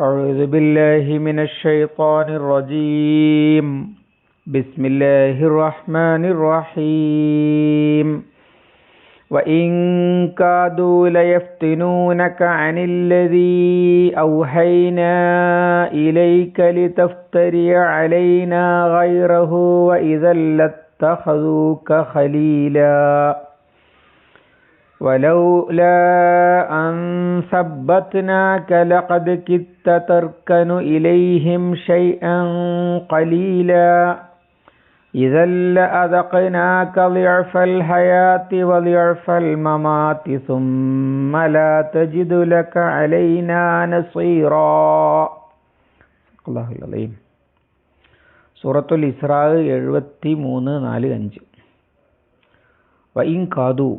أعوذ بالله من الشيطان الرجيم. بسم الله الرحمن الرحيم. وإن كادوا ليفتنونك عن الذي أوحينا إليك لتفتري علينا غيره وإذا لاتخذوك خليلا. ولولا أن ثبتناك لقد كدت تركن إليهم شيئا قليلا. إذا لأذقناك ضعف الحياة وضعف الممات ثم لا تجد لك علينا نصيرا. الله العظيم. سورة الإسراء 73 4 5 وإن كادوا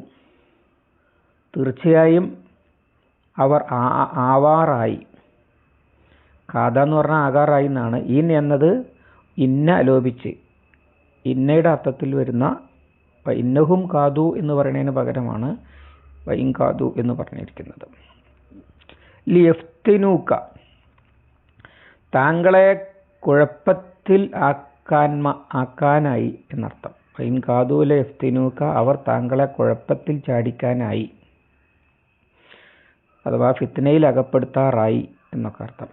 തീർച്ചയായും അവർ ആവാറായി. കാത എന്ന് പറഞ്ഞാൽ ആകാറായി എന്നാണ്. ഇൻ എന്നത് ഇന്ന ലോപിച്ച് ഇന്നയുടെ അർത്ഥത്തിൽ വരുന്ന ഇന്നഹും കാതു എന്ന് പറയുന്നതിന് പകരമാണ് വൈൻ കാതു എന്ന് പറഞ്ഞിരിക്കുന്നത്. ലിയഫ്തിനൂക്ക. താങ്കളെ കുഴപ്പത്തിൽ ആക്കാൻ ആക്കാനായി എന്നർത്ഥം. വൈൻ കാതു ലെഫ്തിനൂക്ക അവർ താങ്കളെ കുഴപ്പത്തിൽ ചാടിക്കാനായി. അഥവാ ഫിത്നയിൽ അകപ്പെടുത്താറായി എന്നൊക്കെ അർത്ഥം.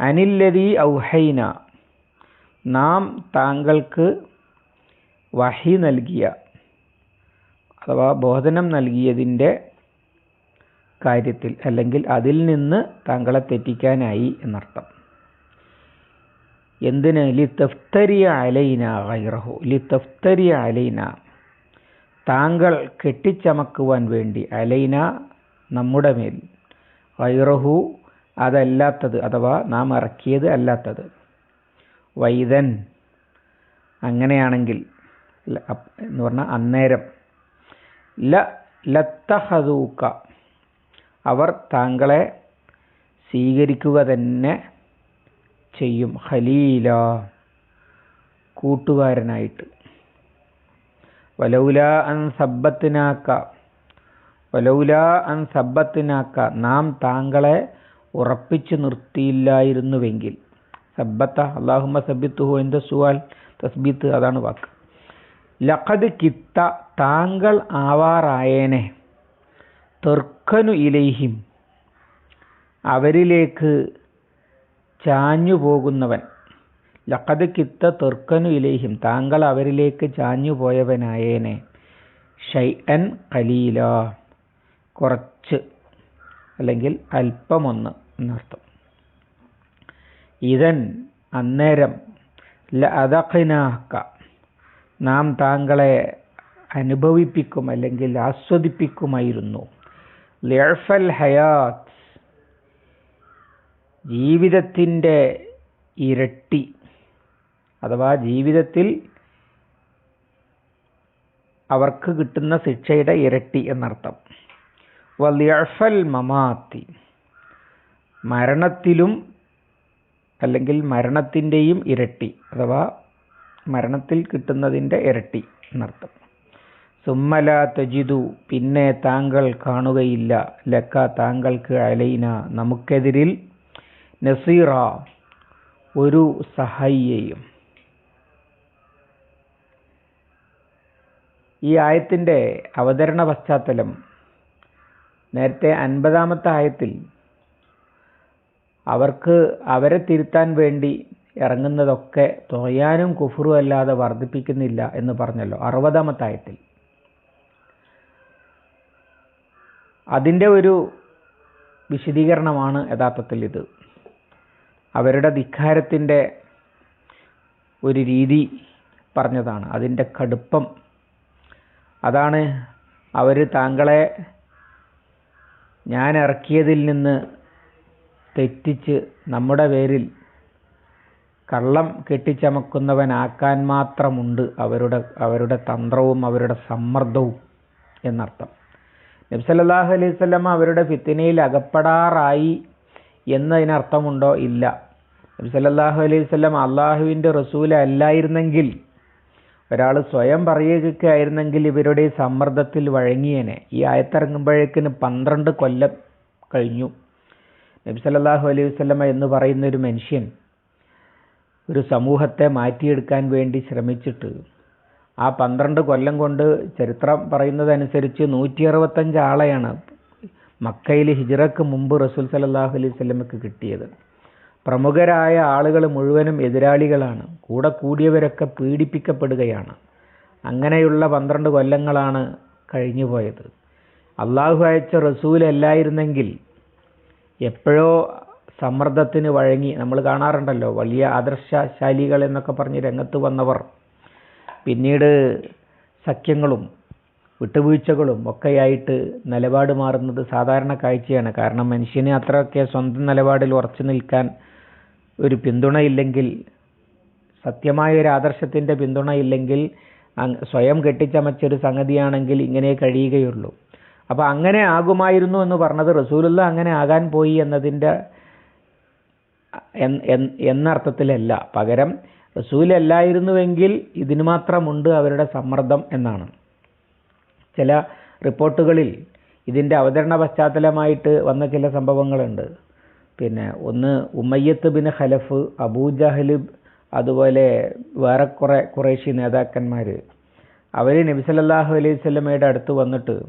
അനില്ലതി ഔഹൈന നാം താങ്കൾക്ക് വഹി നൽകിയ അഥവാ ബോധനം നൽകിയതിന്റെ കാര്യത്തിൽ അല്ലെങ്കിൽ അതിൽ നിന്ന് താങ്കളെ തെറ്റിക്കാനായി എന്നർത്ഥം. എന്തിന്? ലി തഫ്തരിയ അലൈന ഗൈറഹു ലി തഫ്തരിയ അലൈന താങ്കൾ കെട്ടിച്ചമക്കുവാൻ വേണ്ടി അലൈന നമ്മുടെ മേൽ. വൈറഹു അതല്ലാത്തത് അഥവാ നാം ഇറക്കിയത് അല്ലാത്തത്. വൈദൻ അങ്ങനെയാണെങ്കിൽ എന്ന് പറഞ്ഞാൽ അന്നേരം. ല ലത്തഹദൂക്ക അവർ താങ്കളെ സ്വീകരിക്കുക തന്നെ ചെയ്യും. ഖലീല കൂട്ടുകാരനായിട്ട്. വലൗല അൻ സബ്ബത്തിനാക്ക. വലൗല അൻ സബ്ബത്തിനാക്ക നാം താങ്കളെ ഉറപ്പിച്ചു നിർത്തിയില്ലായിരുന്നുവെങ്കിൽ. സബ്ബത്ത അള്ളാഹുമ സബ്ബിത്തുഹു എന്റെ സുവാൽ? തസ്ബീത്ത് അതാണ് വാക്ക്. ലഖദ് കിത്ത താങ്കൾ ആവാറായേനെ. തെർക്കനു ഇലൈഹിം അവരിലേക്ക് ചാഞ്ഞു പോകുന്നവൻ ലഖദ് കിത്ത തെർക്കനു ഇലൈഹിം താങ്കൾ അവരിലേക്ക് ചാഞ്ഞു പോയവനായേനെ ഷൈ അൻ കലീല കുറച്ച് അല്ലെങ്കിൽ അല്പമൊന്ന് എന്നർത്ഥം. ഇതൻ അന്നേരം ലതഖിനാക്ക നാം താങ്കളെ അനുഭവിപ്പിക്കും അല്ലെങ്കിൽ ആസ്വദിപ്പിക്കുമായിരുന്നു. ലിയഫൽ ഹയാത്ത് ജീവിതത്തിന്റെ ഇരട്ടി അഥവാ ജീവിതത്തിൽ അവർക്ക് കിട്ടുന്ന ശിക്ഷയുടെ ഇരട്ടി എന്നർത്ഥം. വലിയഫൽ മമാത്തി. മരണത്തിലും അല്ലെങ്കിൽ മരണത്തിന്റെയും ഇരട്ടി അഥവാ മരണത്തിൽ കിട്ടുന്നതിന്റെ ഇരട്ടി എന്നർത്ഥം. സുമ്മല തജിതു പിന്നെ താങ്കൾ കാണുകയില്ല. ലക്ക താങ്കൾക്ക് അലൈന. നമുക്കെതിരിൽ നസീറ ഒരു സഹായിയെയും. ഈ ആയത്തിന്റെ അവതരണ പശ്ചാത്തലം നേരത്തെ അൻപതാമത്തെ ആയത്തിൽ അവർക്ക് അവരെ തിരുത്താൻ വേണ്ടി ഇറങ്ങുന്നതൊക്കെ തൊയാനും കുഫറും അല്ലാതെ വർദ്ധിപ്പിക്കുന്നില്ല എന്ന് പറഞ്ഞല്ലോ അറുപതാമത്തെ ആയത്തിൽ. അതിന്റെ ഒരു വിശദീകരണമാണ് യഥാർത്ഥത്തിൽ ഇത്. അവരുടെ ധിക്കാരത്തിന്റെ ഒരു രീതി പറഞ്ഞതാണ് അതിന്റെ കടുപ്പം. അതാണ് അവർ താങ്കളെ ഞാൻ ഇറക്കിയതിൽ നിന്ന് തെറ്റിച്ച് നമ്മുടെ പേരിൽ കള്ളം കെട്ടിച്ചമക്കുന്നവനാക്കാൻ മാത്രമുണ്ട് അവരുടെ അവരുടെ തന്ത്രവും അവരുടെ സമ്മർദ്ദവും എന്നർത്ഥം. നബ്സല്ലാഹു അലൈഹി സ്വലമ അവരുടെ ഫിത്തിനയിൽ അകപ്പെടാറായി എന്നതിനർത്ഥമുണ്ടോ? ഇല്ല. നബ്സല്ലാഹു അലൈഹി സ്വലം അള്ളാഹുവിന്റെ റസൂല അല്ലായിരുന്നെങ്കിൽ ഒരാൾ സ്വയം പറയുകയൊക്കെ ആയിരുന്നെങ്കിൽ ഇവരുടെ സമ്മർദ്ദത്തിൽ വഴങ്ങിയേനെ. ഈ ആയത്തിറങ്ങുമ്പോഴേക്കിന് പന്ത്രണ്ട് കൊല്ലം കഴിഞ്ഞു. നബി സല്ലല്ലാഹു അലൈഹി വസ്ലമ എന്ന് പറയുന്ന ഒരു മനുഷ്യൻ ഒരു സമൂഹത്തെ മാറ്റിയെടുക്കാൻ വേണ്ടി ശ്രമിച്ചിട്ട് ആ പന്ത്രണ്ട് കൊല്ലം കൊണ്ട് ചരിത്രം പറയുന്നതനുസരിച്ച് നൂറ്റി അറുപത്തഞ്ച് ആളെയാണ് മക്കയിൽ ഹിജ്റക്ക് മുമ്പ് റസൂൽ സല്ലല്ലാഹു അലൈഹി വല്ലമക്ക് കിട്ടിയത്. പ്രമുഖരായ ആളുകൾ മുഴുവനും എതിരാളികളാണ്. കൂടെ കൂടിയവരൊക്കെ പീഡിപ്പിക്കപ്പെടുകയാണ്. അങ്ങനെയുള്ള പന്ത്രണ്ട് കൊല്ലങ്ങളാണ് കഴിഞ്ഞുപോയത്. അള്ളാഹു അയച്ച റസൂലല്ലായിരുന്നെങ്കിൽ എപ്പോഴോ സമ്മർദ്ദത്തിന് വഴങ്ങി നമ്മൾ കാണാറുണ്ടല്ലോ വലിയ ആദർശശാലികൾ എന്നൊക്കെ പറഞ്ഞ് രംഗത്ത് വന്നവർ. പിന്നീട് സഖ്യങ്ങളും വിട്ടുവീഴ്ചകളും ഒക്കെയായിട്ട് നിലപാട് മാറുന്നത് സാധാരണ കാഴ്ചയാണ്. കാരണം മനുഷ്യനെ അത്രയൊക്കെ സ്വന്തം നിലപാടിൽ ഉറച്ചു നിൽക്കാൻ ഒരു പിന്തുണയില്ലെങ്കിൽ സത്യമായ ഒരു ആദർശത്തിന്റെ പിന്തുണയില്ലെങ്കിൽ സ്വയം കെട്ടിച്ചമച്ചൊരു സംഗതിയാണെങ്കിൽ ഇങ്ങനെ കഴിയുകയുള്ളൂ. അപ്പോൾ അങ്ങനെ ആകുമായിരുന്നു എന്ന് പറഞ്ഞത് റസൂലുള്ള അങ്ങനെ ആകാൻ പോയി എന്നതിന്റെ എൻ- എൻ- എന്ന അർത്ഥത്തിലല്ല പകരം റസൂൽ അല്ലായിരുന്നുവെങ്കിൽ ഇതിന് മാത്രമുണ്ട് അവരുടെ സമ്മർദ്ദം എന്നാണ്. ചില റിപ്പോർട്ടുകളിൽ ഇതിന്റെ അവതരണ പശ്ചാത്തലമായിട്ട് വന്ന ചില സംഭവങ്ങളുണ്ട്. പിന്നെ ഒന്ന് ഉമ്മയ്യത്ത് ബിൻ ഖലഫ് അബൂജഹൽ അതുപോലെ വേറെ കുറേ കുറേശ്ശി നേതാക്കന്മാർ അവർ നബി സല്ലല്ലാഹു അലൈഹി വസല്ലമയുടെ അടുത്ത് വന്നിട്ട്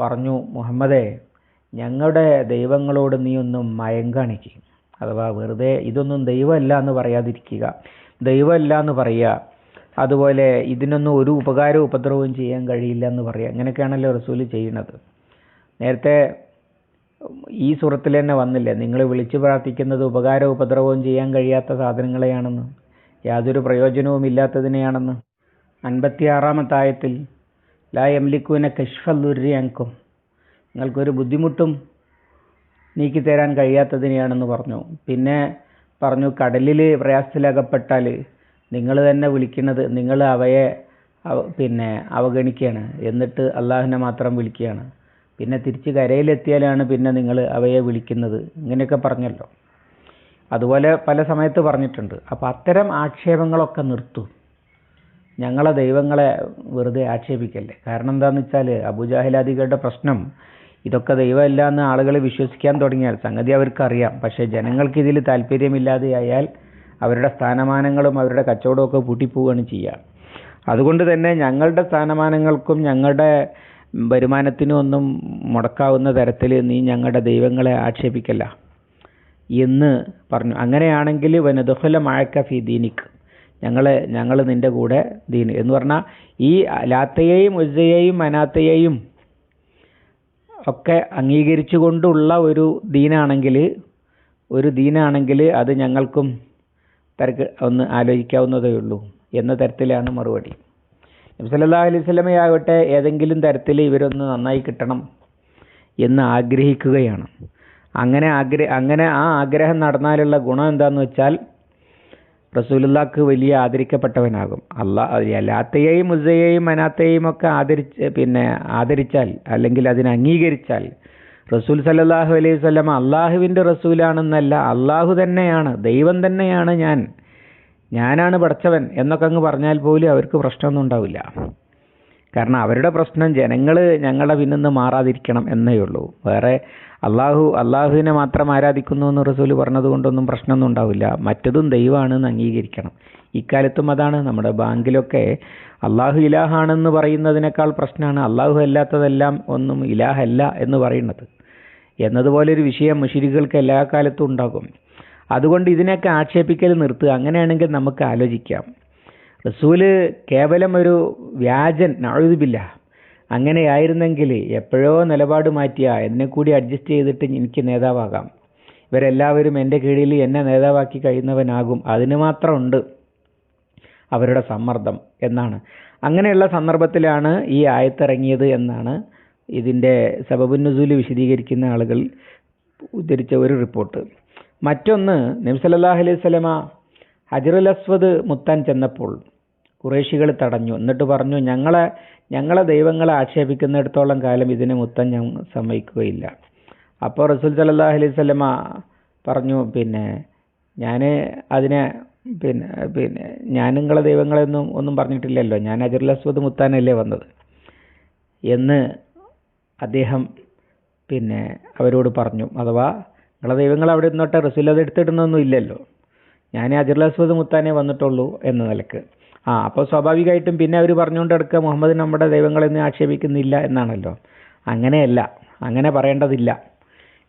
പറഞ്ഞു മുഹമ്മദേ ഞങ്ങളുടെ ദൈവങ്ങളോട് നീ ഒന്നും മയം കാണിക്കും. അഥവാ വെറുതെ ഇതൊന്നും ദൈവമല്ല എന്ന് പറയാതിരിക്കുക. ദൈവമല്ല എന്ന് പറയുക. അതുപോലെ ഇതിനൊന്നും ഒരു ഉപകാരവും ഉപദ്രവവും ചെയ്യാൻ കഴിയില്ല എന്ന് പറയുക. അങ്ങനെയൊക്കെയാണല്ലോ റസൂൽ ചെയ്യുന്നത്. നേരത്തെ ഈ സൂറത്തിൽ തന്നെ വന്നില്ലേ? നിങ്ങൾ വിളിച്ചു പ്രാർത്ഥിക്കുന്നത് ഉപകാരവും ഉപദ്രവവും ചെയ്യാൻ കഴിയാത്ത സാധനങ്ങളെയാണെന്ന്. യാതൊരു പ്രയോജനവും ഇല്ലാത്തതിനെയാണെന്ന്. അൻപത്തി ആയത്തിൽ ലാ യംലിക്കൂന കഷ്ഫല്ലുര്യങ്കും നിങ്ങൾക്കൊരു ബുദ്ധിമുട്ടും നീക്കി തരാൻ കഴിയാത്തതിനെയാണെന്ന് പറഞ്ഞു. പിന്നെ പറഞ്ഞു കടലിൽ പ്രയാസത്തിലകപ്പെട്ടാൽ നിങ്ങൾ തന്നെ വിളിക്കുന്നത് നിങ്ങൾ അവയെ പിന്നെ അവഗണിക്കുകയാണ്. എന്നിട്ട് അള്ളാഹുവിനെ മാത്രം വിളിക്കുകയാണ്. പിന്നെ തിരിച്ച് കരയിലെത്തിയാലാണ് പിന്നെ നിങ്ങൾ അവയെ വിളിക്കുന്നത്. ഇങ്ങനെയൊക്കെ പറഞ്ഞല്ലോ. അതുപോലെ പല സമയത്ത് പറഞ്ഞിട്ടുണ്ട്. അപ്പോൾ അത്തരം ആക്ഷേപങ്ങളൊക്കെ നിർത്തും. ഞങ്ങളെ ദൈവങ്ങളെ വെറുതെ ആക്ഷേപിക്കല്ലേ? കാരണം എന്താണെന്ന് വെച്ചാൽ അബുജാഹിലാദികളുടെ പ്രശ്നം ഇതൊക്കെ ദൈവമല്ല എന്ന് ആളുകൾ വിശ്വസിക്കാൻ തുടങ്ങിയാൽ സംഗതി അവർക്കറിയാം. പക്ഷേ ജനങ്ങൾക്ക് ഇതിൽ താല്പര്യമില്ലാതെയായാൽ അവരുടെ സ്ഥാനമാനങ്ങളും അവരുടെ കച്ചവടമൊക്കെ പൂട്ടിപ്പോവുകയാണ് ചെയ്യുക. അതുകൊണ്ട് തന്നെ ഞങ്ങളുടെ സ്ഥാനമാനങ്ങൾക്കും ഞങ്ങളുടെ വരുമാനത്തിനും ഒന്നും മുടക്കാവുന്ന തരത്തിൽ നീ ഞങ്ങളുടെ ദൈവങ്ങളെ ആക്ഷേപിക്കല്ല എന്ന് പറഞ്ഞു. അങ്ങനെയാണെങ്കിൽ വനദുഹല മഴക്ക ഫി ദീനിക്ക് ഞങ്ങൾ ഞങ്ങൾ നിന്റെ കൂടെ ദീൻ എന്ന് പറഞ്ഞാൽ ഈ ലാത്തയെയും ഉസ്സയെയും മനാത്തയെയും ഒക്കെ അംഗീകരിച്ചു കൊണ്ടുള്ള ഒരു ദീനാണെങ്കിൽ ഒരു ദീനാണെങ്കിൽ അത് ഞങ്ങൾക്കും തരക്ക് ഒന്ന് ആലോചിക്കാവുന്നതേ ഉള്ളൂ എന്ന തരത്തിലാണ് മറുപടി. നബി സല്ലല്ലാഹു അലൈഹി ഏതെങ്കിലും തരത്തിൽ ഇവരൊന്ന് നന്നായി കിട്ടണം എന്ന് ആഗ്രഹിക്കുകയാണ്. അങ്ങനെ ആഗ്ര അങ്ങനെ ആ ആഗ്രഹം നടന്നാലുള്ള ഗുണം എന്താന്ന് വെച്ചാൽ റസൂലുള്ളാക്ക് വലിയ ആദരിക്കപ്പെട്ടവനാകും. അല്ലാ അല്ലാത്തയെയും മുസയെയും അനാത്തയെയും ഒക്കെ ആദരിച്ച് പിന്നെ ആദരിച്ചാൽ അല്ലെങ്കിൽ അതിനെ അംഗീകരിച്ചാൽ റസൂൽ സല്ലാഹു അലൈഹി വസല്ലമ അള്ളാഹുവിന്റെ റസൂലാണെന്നല്ല അള്ളാഹു തന്നെയാണ് ദൈവം തന്നെയാണ് ഞാൻ ഞാനാണ് പഠിച്ചവൻ എന്നൊക്കെ അങ്ങ് പറഞ്ഞാൽ പോലും അവർക്ക് പ്രശ്നമൊന്നും ഉണ്ടാവില്ല. കാരണം അവരുടെ പ്രശ്നം ജനങ്ങൾ ഞങ്ങളുടെ പിന്നിന്ന് മാറാതിരിക്കണം എന്നേ ഉള്ളൂ. വേറെ അള്ളാഹു അള്ളാഹുവിനെ മാത്രം ആരാധിക്കുന്നു എന്ന് റസൂൽ പറഞ്ഞതുകൊണ്ടൊന്നും പ്രശ്നമൊന്നും ഉണ്ടാവില്ല. മറ്റതും ദൈവമാണെന്ന് അംഗീകരിക്കണം. ഇക്കാലത്തും അതാണ് നമ്മുടെ ബാങ്കിലൊക്കെ അള്ളാഹു ഇലാഹാണെന്ന് പറയുന്നതിനേക്കാൾ പ്രശ്നമാണ്. അള്ളാഹു അല്ലാത്തതെല്ലാം ഒന്നും ഇലാഹല്ല എന്ന് പറയുന്നത്. എന്നതുപോലെ ഒരു വിഷയം മുഷിരികൾക്ക് എല്ലാ കാലത്തും ഉണ്ടാകും. അതുകൊണ്ട് ഇതിനൊക്കെ ആക്ഷേപിക്കൽ നിർത്തുക. അങ്ങനെയാണെങ്കിൽ നമുക്ക് ആലോചിക്കാം. റസൂൽ കേവലം ഒരു വ്യാജൻ നഴുതുമില്ല അങ്ങനെയായിരുന്നെങ്കിൽ എപ്പോഴോ നിലപാട് മാറ്റിയ എന്നെ കൂടി അഡ്ജസ്റ്റ് ചെയ്തിട്ട് എനിക്ക് നേതാവാകാം. ഇവരെല്ലാവരും എന്റെ കീഴിൽ എന്നെ നേതാവാക്കി കഴിയുന്നവനാകും. അതിന് മാത്രമുണ്ട് അവരുടെ സമ്മർദ്ദം എന്നാണ്. അങ്ങനെയുള്ള സന്ദർഭത്തിലാണ് ഈ ആയത്തിറങ്ങിയത് എന്നാണ് ഇതിന്റെ സബബുന്നുസൂൽ വിശദീകരിക്കുന്ന ആളുകൾ ഉദ്ധരിച്ച ഒരു റിപ്പോർട്ട്. മറ്റൊന്ന് നബ്സല്ലാഹു അലൈഹി സ്വലമ ഹജറുൽ അസ്വദ് മുത്താൻ ചെന്നപ്പോൾ കുറേശികൾ തടഞ്ഞു. എന്നിട്ട് പറഞ്ഞു ഞങ്ങളെ ഞങ്ങളെ ദൈവങ്ങളെ ആക്ഷേപിക്കുന്നിടത്തോളം കാലം ഇതിനെ മുത്താൻ ഞങ്ങൾ സമ്മതിക്കുകയില്ല. അപ്പോൾ റസൂൽ സല്ലല്ലാഹു അലൈഹി സ്വലമ പറഞ്ഞു പിന്നെ ഞാൻ അതിനെ പിന്നെ പിന്നെ ഞാൻ നിങ്ങളെ ദൈവങ്ങളെയൊന്നും ഒന്നും പറഞ്ഞിട്ടില്ലല്ലോ. ഞാൻ ഹജറുൽ അസ്വദ് മുത്താനല്ലേ വന്നത്? എന്ന് അദ്ദേഹം പിന്നെ അവരോട് പറഞ്ഞു അഥവാ നിങ്ങളെ ദൈവങ്ങൾ അവിടെ ഇരുന്നോട്ടെ റസൂൽ അത് എടുത്തിടുന്നൊന്നും ഇല്ലല്ലോ. ഞാൻ അജറുൽ അസ്വദ് മുത്താനേ വന്നിട്ടുള്ളൂ എന്ന നിലയ്ക്ക്. ആ അപ്പോൾ സ്വാഭാവികമായിട്ടും പിന്നെ അവർ പറഞ്ഞുകൊണ്ട് എടുക്കുക മുഹമ്മദ് നമ്മുടെ ദൈവങ്ങളെന്ന് ആക്ഷേപിക്കുന്നില്ല എന്നാണല്ലോ. അങ്ങനെയല്ല അങ്ങനെ പറയേണ്ടതില്ല.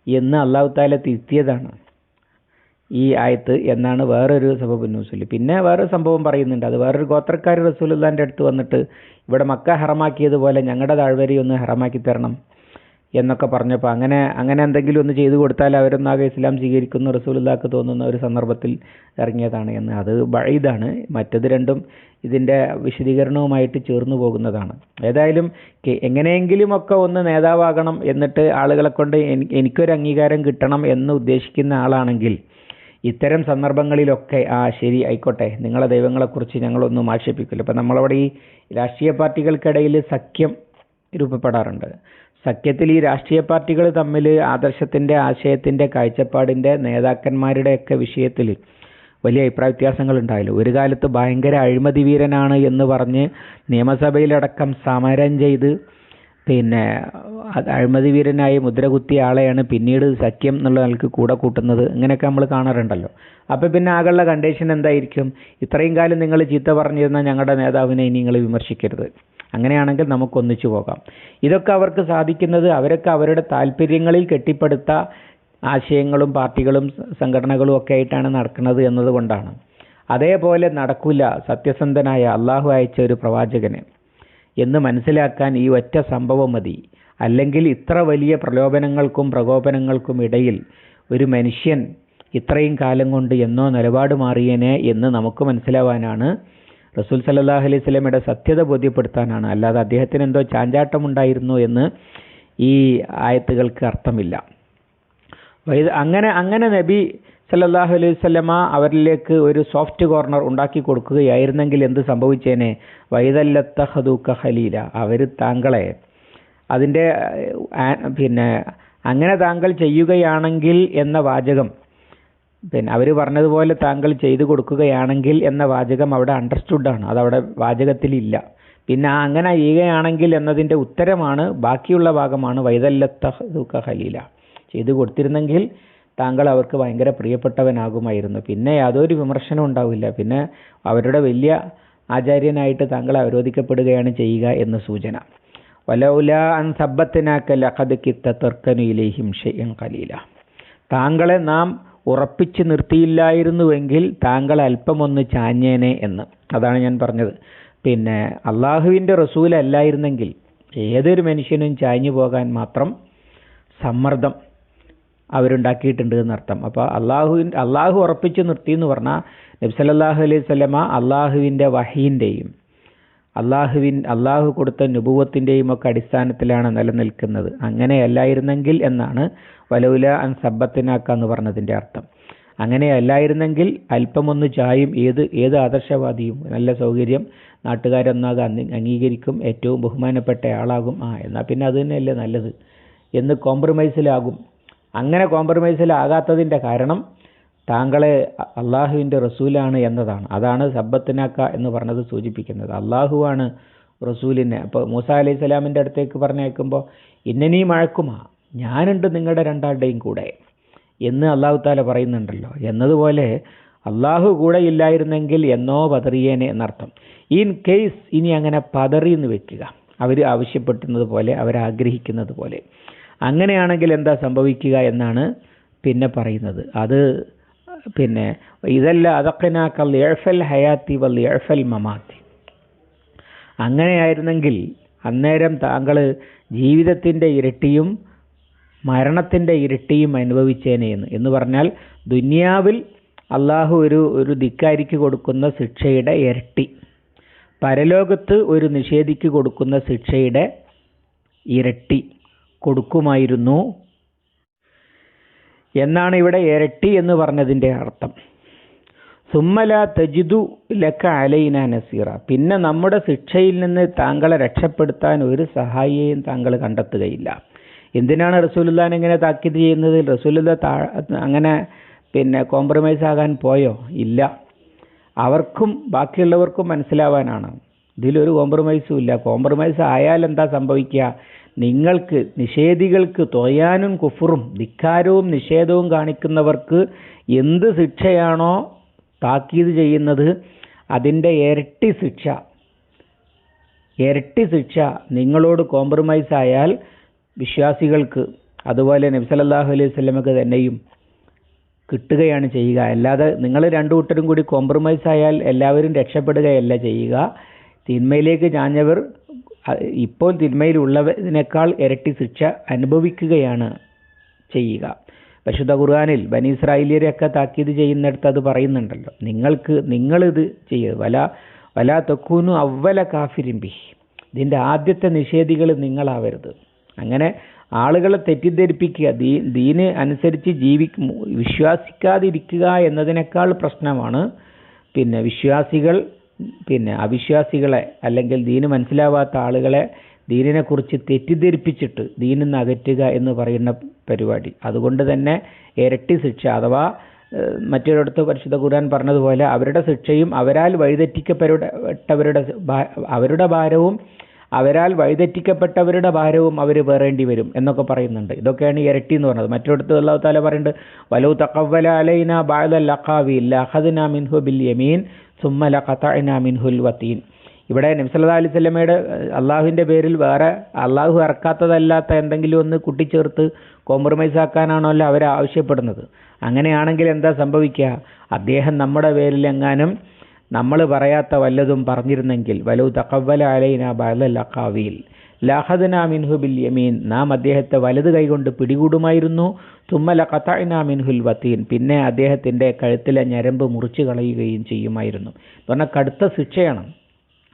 എന്ന് അള്ളാഹു താല തിരുത്തിയതാണ് ഈ ആയത്ത് എന്നാണ് വേറൊരു സബബ് ന്യൂസിൽ. പിന്നെ വേറൊരു സംഭവം പറയുന്നുണ്ട്. അത് വേറൊരു ഗോത്രക്കാർ റസൂലുള്ളാന്റെ അടുത്ത് വന്നിട്ട് ഇവിടെ മക്ക ഹറമാക്കിയതുപോലെ ഞങ്ങളുടെ താഴ്വരയൊന്ന് ഹറമാക്കി തരണം. എന്നൊക്കെ പറഞ്ഞപ്പോൾ അങ്ങനെ അങ്ങനെ എന്തെങ്കിലും ഒന്ന് ചെയ്തു കൊടുത്താൽ അവരൊന്നാകെ ഇസ്ലാം സ്വീകരിക്കുന്ന റസൂലുള്ളാക്ക് തോന്നുന്ന ഒരു സന്ദർഭത്തിൽ ഇറങ്ങിയതാണ് എന്ന്. അത് ഇതാണ് മറ്റത് രണ്ടും ഇതിന്റെ വിശദീകരണവുമായിട്ട് ചേർന്നു പോകുന്നതാണ്. ഏതായാലും കെ- എങ്ങനെയെങ്കിലുമൊക്കെ ഒന്ന് നേതാവാകണം എന്നിട്ട് ആളുകളെ കൊണ്ട് എനി- എനിക്കൊരു അംഗീകാരം കിട്ടണം എന്ന് ഉദ്ദേശിക്കുന്ന ആളാണെങ്കിൽ ഇത്തരം സന്ദർഭങ്ങളിലൊക്കെ ആ ശരി ആയിക്കോട്ടെ നിങ്ങളെ ദൈവങ്ങളെക്കുറിച്ച് ഞങ്ങളൊന്നും ആക്ഷേപിക്കില്ല. ഇപ്പം നമ്മളവിടെ ഈ രാഷ്ട്രീയ പാർട്ടികൾക്കിടയിൽ സഖ്യം രൂപപ്പെടാറുണ്ട്. സഖ്യത്തിൽ ഈ രാഷ്ട്രീയ പാർട്ടികൾ തമ്മിൽ ആദർശത്തിന്റെ ആശയത്തിന്റെ കാഴ്ചപ്പാടിന്റെ നേതാക്കന്മാരുടെയൊക്കെ വിഷയത്തിൽ വലിയ അഭിപ്രായ വ്യത്യാസങ്ങൾ ഉണ്ടായല്ലോ. ഒരു കാലത്ത് ഭയങ്കര അഴിമതി വീരനാണ് എന്ന് പറഞ്ഞ് നിയമസഭയിലടക്കം സമരം ചെയ്ത് പിന്നെ അഴിമതി വീരനായി മുദ്ര കുത്തിയ ആളെയാണ് പിന്നീട് സഖ്യം എന്നുള്ള നിലയ്ക്ക് കൂടെ കൂട്ടുന്നത്. ഇങ്ങനെയൊക്കെ നമ്മൾ കാണാറുണ്ടല്ലോ. അപ്പോൾ പിന്നെ ആകെയുള്ള കണ്ടീഷൻ എന്തായിരിക്കും? ഇത്രയും കാലം നിങ്ങൾ ചീത്ത പറഞ്ഞിരുന്ന ഞങ്ങളുടെ നേതാവിനെ ഇനി നിങ്ങൾ വിമർശിക്കരുത്. അങ്ങനെയാണെങ്കിൽ നമുക്കൊന്നിച്ചു പോകാം. ഇതൊക്കെ അവർക്ക് സാധിക്കുന്നത് അവരൊക്കെ അവരുടെ താല്പര്യങ്ങളിൽ കെട്ടിപ്പടുത്ത ആശയങ്ങളും പാർട്ടികളും സംഘടനകളും ഒക്കെ ആയിട്ടാണ് നടക്കുന്നത് എന്നതുകൊണ്ടാണ്. അതേപോലെ നടക്കില്ല സത്യസന്ധനായ അള്ളാഹു അയച്ച ഒരു പ്രവാചകന് എന്ന് മനസ്സിലാക്കാൻ ഈ ഒറ്റ സംഭവം മതി. അല്ലെങ്കിൽ ഇത്ര വലിയ പ്രലോഭനങ്ങൾക്കും പ്രകോപനങ്ങൾക്കും ഇടയിൽ ഒരു മനുഷ്യൻ ഇത്രയും കാലം കൊണ്ട് എന്നോ നിലപാട് മാറിയേനെ എന്ന് നമുക്ക് മനസ്സിലാവാനാണ് റസൂൽ സല്ലല്ലാഹു അലൈഹി സ്വലമയുടെ സത്യത ബോധ്യപ്പെടുത്താനാണ്. അല്ലാതെ അദ്ദേഹത്തിന് എന്തോ ചാഞ്ചാട്ടമുണ്ടായിരുന്നു എന്ന് ഈ ആയത്തുകൾക്ക് അർത്ഥമില്ല. അങ്ങനെ അങ്ങനെ നബി സല്ലല്ലാഹു അലൈഹി സ്വലമ അവരിലേക്ക് ഒരു സോഫ്റ്റ് കോർണർ ഉണ്ടാക്കി കൊടുക്കുകയായിരുന്നെങ്കിൽ എന്ത് സംഭവിച്ചേനെ? വൈതല്ലത്തഹദൂക്ക ഖലീല. അവർ താങ്കളെ അതിന്റെ പിന്നെ അങ്ങനെ താങ്കൾ ചെയ്യുകയാണെങ്കിൽ എന്ന വാചകം പിന്നെ അവർ പറഞ്ഞതുപോലെ താങ്കൾ ചെയ്തു കൊടുക്കുകയാണെങ്കിൽ എന്ന വാചകം അവിടെ അണ്ടർസ്റ്റുഡാണ് അതവിടെ വാചകത്തിലില്ല. പിന്നെ അങ്ങനെ ചെയ്യുകയാണെങ്കിൽ എന്നതിന്റെ ഉത്തരമാണ് ബാക്കിയുള്ള ഭാഗമാണ് വൈതല്ലത്തഹദൂക്ക ഖലീല. ചെയ്തു കൊടുത്തിരുന്നെങ്കിൽ താങ്കൾ അവർക്ക് ഭയങ്കര പ്രിയപ്പെട്ടവനാകുമായിരുന്നു. പിന്നെ യാതൊരു വിമർശനം ഉണ്ടാവില്ല. പിന്നെ അവരുടെ വലിയ ആചാര്യനായിട്ട് താങ്കൾ അവരോധിക്കപ്പെടുകയാണ് ചെയ്യുക എന്ന് സൂചന. വലൗല അൻ സബ്ബത്തിനാക്കൽ അഹദ് കിത്ത തെർക്കനു ഹിംഷയും കലീല താങ്കളെ നാം ഉറപ്പിച്ച് നിർത്തിയില്ലായിരുന്നുവെങ്കിൽ താങ്കൾ അല്പമൊന്ന് ചാഞ്ഞേനെ എന്ന്. അതാണ് ഞാൻ പറഞ്ഞത്. പിന്നെ അള്ളാഹുവിന്റെ റസൂലല്ലായിരുന്നെങ്കിൽ ഏതൊരു മനുഷ്യനും ചാഞ്ഞു പോകാൻ മാത്രം സമ്മർദ്ദം അവരുണ്ടാക്കിയിട്ടുണ്ട് എന്നർത്ഥം. അപ്പോൾ അള്ളാഹുവിൻ അള്ളാഹു ഉറപ്പിച്ച് നിർത്തി എന്ന് പറഞ്ഞാൽ നബ്സലല്ലാഹു അലൈഹി സ്വലമ അള്ളാഹുവിന്റെ വഹീന്റെയും അള്ളാഹുവിൻ അള്ളാഹു കൊടുത്ത നുപൂവത്തിന്റെയും ഒക്കെ അടിസ്ഥാനത്തിലാണ് നിലനിൽക്കുന്നത്. അങ്ങനെയല്ലായിരുന്നെങ്കിൽ എന്നാണ് വലൗല അൻ സബ്ബത്തിനാക്ക എന്ന് പറഞ്ഞതിന്റെ അർത്ഥം. അങ്ങനെയല്ലായിരുന്നെങ്കിൽ അല്പമൊന്ന് ചായും ഏത് ഏത് ആദർശവാദിയും നല്ല സൗകര്യം നാട്ടുകാരൊന്നാകെ അംഗീ- അംഗീകരിക്കും ഏറ്റവും ബഹുമാനപ്പെട്ട ആളാകും. ആ എന്നാൽ പിന്നെ അത് തന്നെയല്ലേ നല്ലത്? എന്ന് കോംപ്രമൈസിലാകും അങ്ങനെ കോംപ്രമൈസിലാകാത്തതിന്റെ കാരണം താങ്കളെ അള്ളാഹുവിന്റെ റസൂലാണ് എന്നതാണ്. അതാണ് സബ്ബത്തിനാക്ക എന്ന് പറഞ്ഞത് സൂചിപ്പിക്കുന്നത്. അള്ളാഹുവാണ് റസൂലിനെ. അപ്പോൾ മൂസ അലൈഹി സ്വലാമിന്റെ അടുത്തേക്ക് പറഞ്ഞേക്കുമ്പോൾ ഇന്നനീ മഴക്കുമാ. ഞാനുണ്ട് നിങ്ങളുടെ രണ്ടാളുടെയും കൂടെ. എന്ന് അള്ളാഹു താല പറയുന്നുണ്ടല്ലോ. എന്നതുപോലെ അള്ളാഹു കൂടെ ഇല്ലായിരുന്നെങ്കിൽ എന്നോ പതറിയേനെ എന്നർത്ഥം. ഇൻ കേസ് ഇനി അങ്ങനെ പതറി എന്ന് വെക്കുക. അവർ ആവശ്യപ്പെട്ടുന്നത് പോലെ അവരാഗ്രഹിക്കുന്നത് പോലെ. അങ്ങനെയാണെങ്കിൽ എന്താ സംഭവിക്കുക എന്നാണ് പിന്നെ പറയുന്നത്. അത് പിന്നെ ഇതല്ല അതക്കനാക്കൽ എഴഫൽ ഹയാത്തി വൽ എഴഫൽ മമാത്തി. അങ്ങനെയായിരുന്നെങ്കിൽ അന്നേരം താങ്കൾ ജീവിതത്തിന്റെ ഇരട്ടിയും മരണത്തിന്റെ ഇരട്ടിയും അനുഭവിച്ചേനെ എന്ന്. എന്ന് പറഞ്ഞാൽ ദുനിയാവിൽ അള്ളാഹു ഒരു ഒരു ധിക്കാരിക്ക് കൊടുക്കുന്ന ശിക്ഷയുടെ ഇരട്ടി. പരലോകത്ത് ഒരു നിഷേധിക്ക് കൊടുക്കുന്ന ശിക്ഷയുടെ ഇരട്ടി കൊടുക്കുമായിരുന്നു എന്നാണ് ഇവിടെ ഇരട്ടി എന്ന് പറഞ്ഞതിന്റെ അർത്ഥം. സുമ്മല തജിദു ലക്ക അലൈന നസീറ. പിന്നെ നമ്മുടെ ശിക്ഷയിൽ നിന്ന് താങ്കളെ രക്ഷപ്പെടുത്താൻ ഒരു സഹായിയെയും താങ്കൾ കണ്ടെത്തുകയില്ല. എന്തിനാണ് റസൂലുല്ലാൻ ഇങ്ങനെ താക്കീത് ചെയ്യുന്നത്? റസൂലുല്ല താ അങ്ങനെ പിന്നെ കോംപ്രമൈസ് ആകാൻ പോയോ? ഇല്ല. അവർക്കും ബാക്കിയുള്ളവർക്കും മനസ്സിലാവാനാണ്. ഇതിലൊരു കോംപ്രമൈസും ഇല്ല. കോംപ്രമൈസ് ആയാൽ എന്താ സംഭവിക്കുക? നിങ്ങൾക്ക് നിഷേധികൾക്ക് തൊയാനും കുഫറും ധിക്കാരവും നിഷേധവും കാണിക്കുന്നവർക്ക് എന്ത് ശിക്ഷയാണോ താക്കീത് ചെയ്യുന്നത് അതിന്റെ ഇരട്ടി ശിക്ഷ. ഇരട്ടി ശിക്ഷ നിങ്ങളോട് കോംപ്രമൈസ് ആയാൽ വിശ്വാസികൾക്ക് അതുപോലെ നബ്സലല്ലാഹു അലൈഹി വസല്ലമക്ക് തന്നെയും കിട്ടുകയാണ് ചെയ്യുക. അല്ലാതെ നിങ്ങൾ രണ്ടു കൂട്ടരും കൂടി കോംപ്രമൈസ് ആയാൽ എല്ലാവരും രക്ഷപ്പെടുകയല്ല ചെയ്യുക. തിന്മയിലേക്ക് ചാഞ്ഞവർ ഇപ്പോൾ തിന്മയിലുള്ളതിനേക്കാൾ ഇരട്ടി ശിക്ഷ അനുഭവിക്കുകയാണ് ചെയ്യുക. പരിശുദ്ധ ഖുർആാനിൽ ബനി ഇസ്രായേലിയരെയൊക്കെ താക്കീത് ചെയ്യുന്നിടത്ത് അത് പറയുന്നുണ്ടല്ലോ. നിങ്ങൾക്ക് നിങ്ങളിത് ചെയ്യുക വല വല തൊക്കൂനു അവല കാഫിരിമ്പി ഇതിന്റെ ആദ്യത്തെ നിഷേധികൾ നിങ്ങളാവരുത്. അങ്ങനെ ആളുകളെ തെറ്റിദ്ധരിപ്പിക്കുക ദീ ദീന് അനുസരിച്ച് ജീവി വിശ്വാസിക്കാതിരിക്കുക എന്നതിനേക്കാൾ പ്രശ്നമാണ് പിന്നെ വിശ്വാസികൾ പിന്നെ അവിശ്വാസികളെ അല്ലെങ്കിൽ ദീന് മനസ്സിലാവാത്ത ആളുകളെ ദീനിനെക്കുറിച്ച് തെറ്റിദ്ധരിപ്പിച്ചിട്ട് ദീനിൽ നിന്ന് അകറ്റുക എന്ന് പറയുന്ന പരിപാടി. അതുകൊണ്ട് തന്നെ ഇരട്ടി ശിക്ഷ അഥവാ മറ്റൊരിടത്ത് പരിശുദ്ധ ഖുർആൻ പറഞ്ഞതുപോലെ അവരുടെ ശിക്ഷയും അവരാൽ വഴിതെറ്റിക്കപ്പെട്ടവരുടെ അവരുടെ ഭാരവും അവരാൽ വഴിതെറ്റിക്കപ്പെട്ടവരുടെ ഭാരവും അവർ വേറേണ്ടി വരും എന്നൊക്കെ പറയുന്നുണ്ട്. ഇതൊക്കെയാണ് ഇരട്ടി എന്ന് പറയുന്നത് മറ്റൊരിടത്ത് അള്ളാഹു താല പറയുന്നുണ്ട് വലു തക്കവല അലൈന ബാദൽ ലഖാവി ലഖദ്ന മിൻഹു ബിൽ യമീൻ സുമ്മ ലഖതഅന മിൻഹുൽ വത്തീൻ ഇവിടെ നബ്സല്ലാ അലൈഹി സ്വലമയുടെ അള്ളാഹുവിന്റെ പേരിൽ വേറെ അള്ളാഹു ഇറക്കാത്തതല്ലാത്ത എന്തെങ്കിലും ഒന്ന് കൂട്ടിച്ചേർത്ത് കോംപ്രമൈസ് ആക്കാനാണല്ലോ അവർ ആവശ്യപ്പെടുന്നത്. അങ്ങനെയാണെങ്കിൽ എന്താ സംഭവിക്കുക? അദ്ദേഹം നമ്മുടെ പേരിൽ എങ്ങാനും നമ്മൾ പറയാത്ത വല്ലതും പറഞ്ഞിരുന്നെങ്കിൽ വലു തക്കവല അലൈന ബലൽ അക്കാവിയിൽ ലഹദന മിൻഹു ബിൽ യമീൻ. നാം അദ്ദേഹത്തെ വലത് കൈകൊണ്ട് പിടികൂടുമായിരുന്നു. തുമ്മല കത്തഅന മിൻഹുൽ വത്തീൻ പിന്നെ അദ്ദേഹത്തിന്റെ കഴുത്തിലെ ഞരമ്പ് മുറിച്ചു കളയുകയും ചെയ്യുമായിരുന്നു. പറഞ്ഞാൽ കടുത്ത ശിക്ഷയാണ്.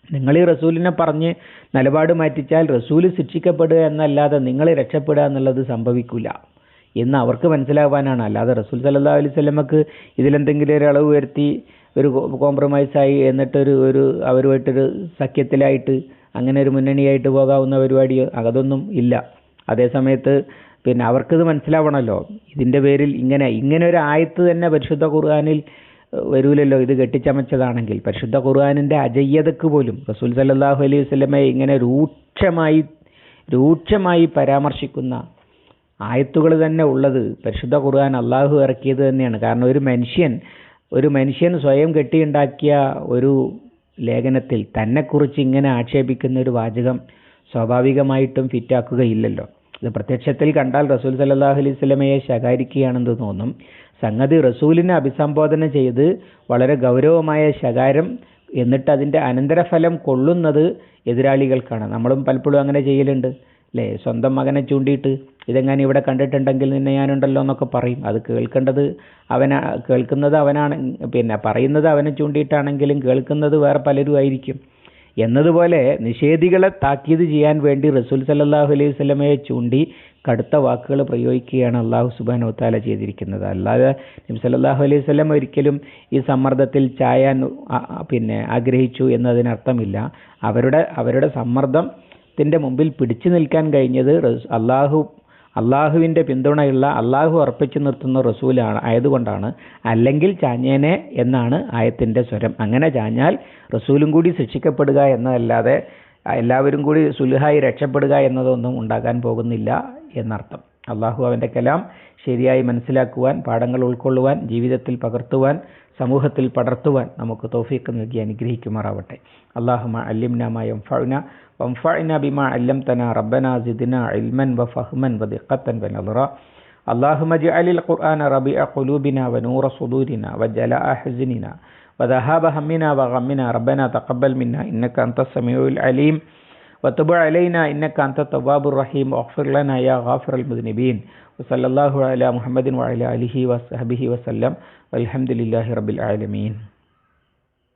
നിങ്ങൾ ഈ റസൂലിനെ പറഞ്ഞ് നിലപാട് മാറ്റിച്ചാൽ റസൂൽ ശിക്ഷിക്കപ്പെടുക എന്നല്ലാതെ നിങ്ങൾ രക്ഷപ്പെടുക എന്നുള്ളത് സംഭവിക്കില്ല എന്ന് അവർക്ക് മനസ്സിലാവാനാണ്. അല്ലാതെ റസൂൽ സല്ലാ അലൈവല്ലമക്ക് ഇതിലെന്തെങ്കിലും ഒരു അളവ് വരുത്തി ഒരു കോംപ്രമൈസ് ആയി എന്നിട്ടൊരു ഒരു അവരുമായിട്ടൊരു സഖ്യത്തിലായിട്ട് അങ്ങനെ ഒരു മുന്നണിയായിട്ട് പോകാവുന്ന പരിപാടിയോ അതൊന്നും ഇല്ല. അതേ സമയത്ത് പിന്നെ അവർക്കിത് മനസ്സിലാവണമല്ലോ ഇതിന്റെ പേരിൽ ഇങ്ങനെ ഇങ്ങനെ ഒരു ആയത്ത് തന്നെ പരിശുദ്ധ ഖുർആനിൽ വരൂലല്ലോ. ഇത് കെട്ടിച്ചമച്ചതാണെങ്കിൽ പരിശുദ്ധ ഖുർആാനിന്റെ അജയ്യതക്ക് പോലും റസൂൽ സല്ലാഹു അലൈഹി വസ്ലമയെ ഇങ്ങനെ രൂക്ഷമായി രൂക്ഷമായി പരാമർശിക്കുന്ന ആയത്തുകൾ തന്നെ ഉള്ളത് പരിശുദ്ധ ഖുർആൻ അള്ളാഹു ഇറക്കിയത് തന്നെയാണ്. കാരണം ഒരു മനുഷ്യൻ ഒരു മനുഷ്യൻ സ്വയം കെട്ടിയുണ്ടാക്കിയ ഒരു ലേഖനത്തിൽ തന്നെക്കുറിച്ച് ഇങ്ങനെ ആക്ഷേപിക്കുന്ന ഒരു വാചകം സ്വാഭാവികമായിട്ടും ഫിറ്റാക്കുകയില്ലല്ലോ ഇത് പ്രത്യക്ഷത്തിൽ കണ്ടാൽ റസൂൽ സല്ലാഹു അലൈഹി സ്വലമയെ ശകാരിക്കുകയാണെന്ന് തോന്നും. സംഗതി റസൂലിനെ അഭിസംബോധന ചെയ്ത് വളരെ ഗൗരവമായ ശകാരം എന്നിട്ട് അതിന്റെ അനന്തരഫലം കൊള്ളുന്നത് എതിരാളികൾക്കാണ്. നമ്മളും പലപ്പോഴും അങ്ങനെ ചെയ്യലുണ്ട്. അല്ലേ സ്വന്തം മകനെ ചൂണ്ടിയിട്ട് ഇതെങ്ങനെ ഇവിടെ കണ്ടിട്ടുണ്ടെങ്കിൽ നിന്നെ ഞാനുണ്ടല്ലോ എന്നൊക്കെ പറയും. അത് കേൾക്കേണ്ടത് അവനാ കേൾക്കുന്നത് അവനാണ്. പിന്നെ പറയുന്നത് അവനെ ചൂണ്ടിയിട്ടാണെങ്കിലും കേൾക്കുന്നത് വേറെ പലരും ആയിരിക്കും. എന്നതുപോലെ നിഷേധികളെ താക്കീത് ചെയ്യാൻ വേണ്ടി റസൂൽ സല്ലാഹു അലൈഹി സ്വലമയെ ചൂണ്ടി കടുത്ത വാക്കുകൾ പ്രയോഗിക്കുകയാണ് അള്ളാഹു സുബാൻ താല ചെയ്തിരിക്കുന്നത്. അല്ലാതെ നബി സല്ലല്ലാഹു അലൈഹി സ്വലം ഒരിക്കലും ഈ സമ്മർദ്ദത്തിൽ ചായാൻ പിന്നെ ആഗ്രഹിച്ചു എന്നതിനർത്ഥമില്ല. അവരുടെ അവരുടെ സമ്മർദ്ദത്തിന്റെ മുമ്പിൽ പിടിച്ചു നിൽക്കാൻ കഴിഞ്ഞത് അള്ളാഹു അള്ളാഹുവിന്റെ പിന്തുണയുള്ള അള്ളാഹു അർപ്പിച്ചു നിർത്തുന്ന റസൂലാണ്. ആയതുകൊണ്ടാണ് അല്ലെങ്കിൽ ചാഞ്ഞേനെ എന്നാണ് ആയത്തിന്റെ സ്വരം. അങ്ങനെ ചാഞ്ഞാൽ റസൂലും കൂടി ശിക്ഷിക്കപ്പെടുക എന്നതല്ലാതെ എല്ലാവരും കൂടി സുലുഹായി രക്ഷപ്പെടുക എന്നതൊന്നും ഉണ്ടാകാൻ പോകുന്നില്ല എന്നർത്ഥം. അള്ളാഹു അവൻ്റെ കലാം ശരിയായി മനസ്സിലാക്കുവാൻ പാഠങ്ങൾ ഉൾക്കൊള്ളുവാൻ ജീവിതത്തിൽ പകർത്തുവാൻ സമൂഹത്തിൽ പടർത്തുവാൻ നമുക്ക് തൗഫീഖ് നൽകി അനുഗ്രഹിക്കുമാറാവട്ടെ അള്ളാഹുമ അല്ലിംനാമയം ഫൗന وانفعنا بما علمتنا ربنا زدنا علما وفهما ودقة ونظرا اللهم اجعل القرآن ربيع قلوبنا ونور صدورنا وجلاء حزننا وذهاب همنا وغمنا ربنا تقبل منا إنك أنت السميع العليم വത്തുബ അലൈന ഇന്നക്ക അന്ത തവാബുർ റഹീം ഓഫർലന യാ ഗാഫർ അൽ മുദ്നബീൻ വസല്ലാഹു അല മുഹമ്മദിൻ വഅല അലിഹി വസഹബിഹി വസല്ലം അലഹമുല്ലാഹി റബിൽ ആലമീൻ